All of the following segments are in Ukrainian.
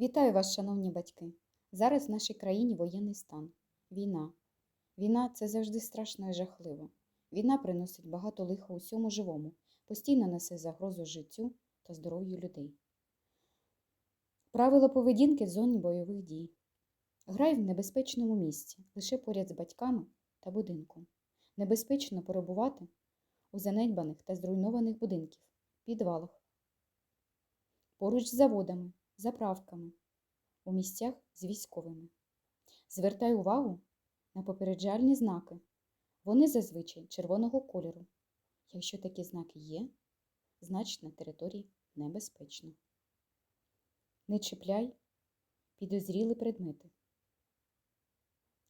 Вітаю вас, шановні батьки! Зараз в нашій країні воєнний стан. Війна. Війна це завжди страшно і жахливо. Війна приносить багато лиха усьому живому, постійно несе загрозу життю та здоров'ю людей. Правило поведінки в зоні бойових дій. Грай в небезпечному місці, лише поряд з батьками та будинком. Небезпечно перебувати у занедбаних та зруйнованих будинків, підвалах, поруч з заводами, заправками, у місцях з військовими. Звертай увагу на попереджальні знаки. Вони зазвичай червоного кольору. Якщо такі знаки є, значить на території небезпечно. Не чіпляй підозріли предмети.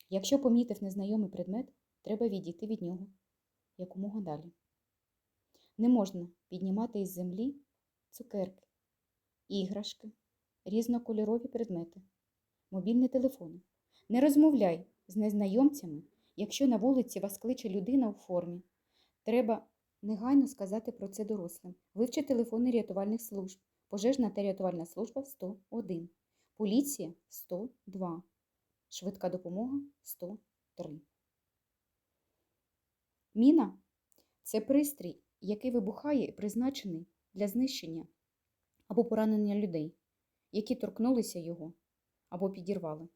Якщо помітив незнайомий предмет, треба відійти від нього якомога далі. Не можна піднімати із землі цукерки, іграшки, різнокольорові предмети, мобільні телефони. Не розмовляй з незнайомцями, якщо на вулиці вас кличе людина у формі. Треба негайно сказати про це дорослим. Вивчи телефони рятувальних служб. Пожежна та рятувальна служба 101. Поліція 102. Швидка допомога 103. Міна це пристрій, який вибухає і призначений для знищення або поранення людей, які торкнулися його або підірвали.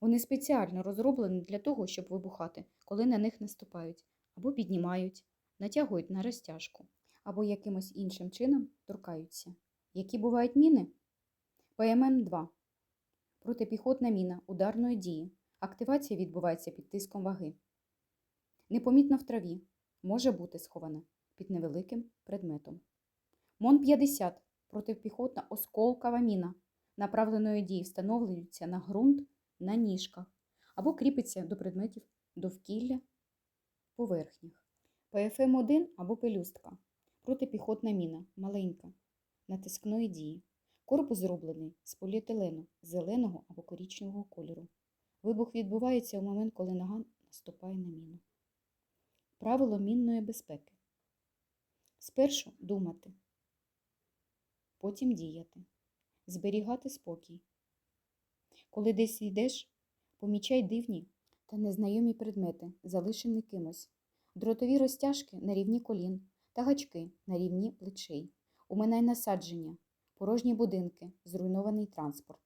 Вони спеціально розроблені для того, щоб вибухати, коли на них наступають, або піднімають, натягують на розтяжку, або якимось іншим чином торкаються. Які бувають міни? ПММ-2 протипіхотна міна ударної дії. Активація відбувається під тиском ваги. Непомітно в траві може бути схована під невеликим предметом. МОН-50 протипіхотна осколкова міна направленої дії встановлюється на ґрунт на ніжках або кріпиться до предметів довкілля поверхнях. ПФМ-1 або пелюстка протипіхотна міна маленька, натискної дії. Корпус зроблений з поліетилену зеленого або корічневого кольору. Вибух відбувається у момент, коли нога наступає на міну. Правило мінної безпеки. Спершу думати, потім діяти, зберігати спокій. Коли десь йдеш, помічай дивні та незнайомі предмети, залишені кимось, дротові розтяжки на рівні колін та гачки на рівні плечей, уминай насадження, порожні будинки, зруйнований транспорт.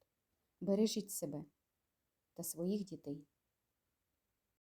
Бережіть себе та своїх дітей.